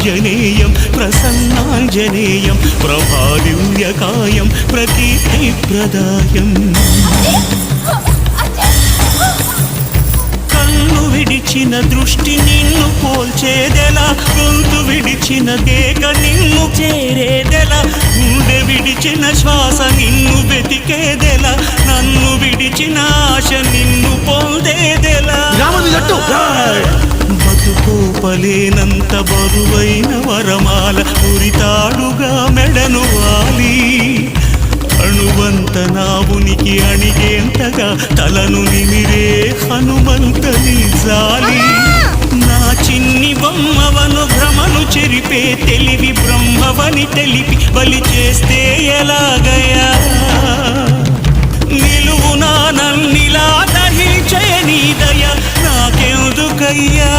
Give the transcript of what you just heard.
ప్రసన్నాంజనేయం ప్రసన్నాంజనేయం ప్రభాదివ్యకాయం ప్రకీర్తిప్రదాయం కన్ను విడిచిన దృష్టి నిన్ను పోల్చేదెలా? గొంతు విడిచిన కేక నిన్ను చేరేదెలా? గుండె విడిచిన శ్వాస నిన్ను వెతికేదెలా? నన్ను విడిచిన ఆశ నిన్ను పొందేదెలా రామంది బరువైన వరమాల ఉరితాడుగా మెడను వాలి. అణువంత నా ఉనికి అణిగేంతగా తలను నిమిరే హనుమంతని జాలి. నా చిన్ని బొమ్మవను భ్రమను చెరిపే తెలివి బ్రహ్మవని తెలిపి బలి చేస్తే ఎలాగయా? నిలువునా నన్నిలా దహించే నీ దయ నాకెందుకయ్యా?